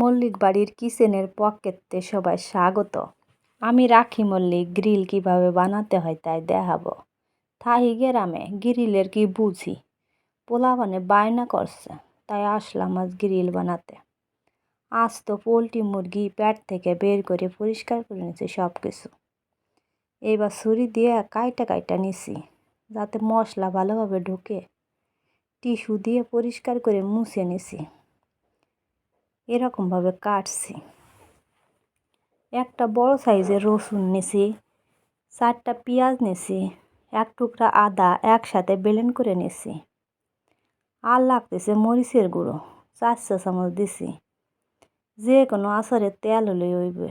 মল্লিক বাড়ির কিচেনের পকেটতে সবাই স্বাগত। আমি রাখি মল্লিক, গ্রিল কীভাবে বানাতে হয় তাই দেখাবো। থাহি গ্রামে, গ্রিলের কি বুঝি? পোলা মানে বায়না করছে, তাই আসলাম আজ গ্রিল বানাতে। আজ তো পোলট্রি মুরগি প্যাট থেকে বের করে পরিষ্কার করে নিয়েছি সব কিছু এইবার ছুরি দিয়ে কাইটা কাইটা নিছি, যাতে মশলা ভালোভাবে ঢুকে। টিস্যু দিয়ে পরিষ্কার করে মুছে নিছি। এরকমভাবে কাটছি। একটা বড় সাইজের রসুন নিছি, চারটা পেঁয়াজ নিছি, এক টুকরা আদা একসাথে বেলেন করে নিছি। আর লাগতেছে মরিচের গুঁড়ো, চার চা চামচ দিছি। যে কোনো আচারের তেল হলে হইবে।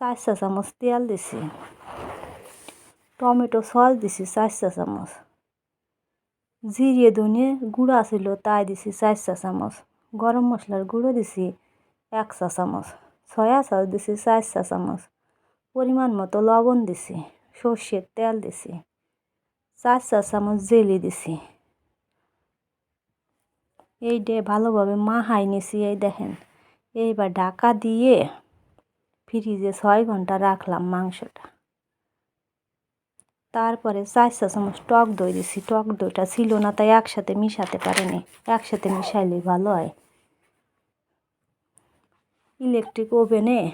চার চা চামচ তেল দিছি। টমেটো সস দিছি চার চা চামচ। জিরিয়ে ধনিয়ে গুঁড়া ছিল তাই দিছি চার চা চামচ। গরম মশলার গুঁড়ো দিছি এক চা চামচ, সয়া সস দিছি চার চা চামচ, পরিমাণ মতো লবণ দিছি, সর্ষের তেল দিছি, চার চা চামচ জেলি দিছি। এই ডে ভালোভাবে মাহাই নিছি, এই দেখেন। এইবার ঢাকা দিয়ে ফ্রিজে ছয় ঘণ্টা রাখলাম মাংসটা। তারপরে চার চা চামচ টক দই দিছি। টক দইটা ছিল না, তাই একসাথে মিশাতে পারিনি। একসাথে মিশাইলে ভালো হয়। ইলেকট্রিক ওভেনে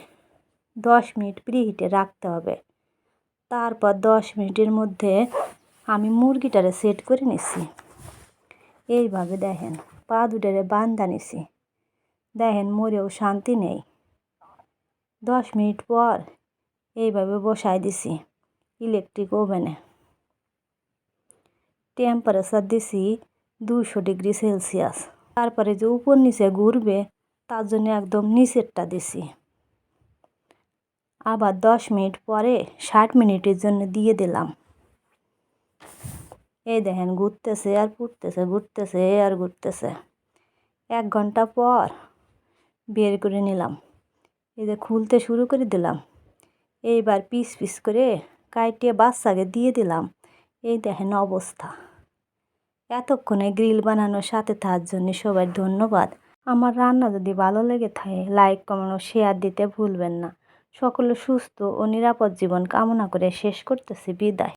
দশ মিনিট প্রিহিটে রাখতে হবে। তারপর দশ মিনিটের মধ্যে আমি মুরগিটারে সেট করে নিছি। এইভাবে দেখেন, পা দুটারে বান্ধা নিছি। দেখেন, মরেও শান্তি নেই। দশ মিনিট পর এইভাবে বসাই দিছি। ইলেকট্রিক ওভেনে টেম্পারেচার দিছি দুশো ডিগ্রি সেলসিয়াস তারপরে যে উপর নিচে ঘুরবে তার জন্য একদম নিচেরটা দিছি আবার দশ মিনিট পরে ষাট মিনিটের জন্য দিয়ে দিলাম এই দেখেন, ঘুরতেছে আর পুড়তেছে ঘুরতেছে আর ঘুরতেছে। এক ঘণ্টা পর বের করে নিলাম। এই যে খুলতে শুরু করে দিলাম। এইবার পিস পিস করে কাইটে বাচ্চাকে দিয়ে দিলাম। এই দেখেন অবস্থা। এতক্ষণে গ্রিল বানানোর সাথে থাকার জন্য সবাই ধন্যবাদ। আমার রান্না যদি ভালো লেগে থাকে, লাইক, কমেন্ট ও শেয়ার দিতে ভুলবেন না। সকলে সুস্থ ও নিরাপদ জীবন কামনা করে শেষ করতেছি। বিদায়।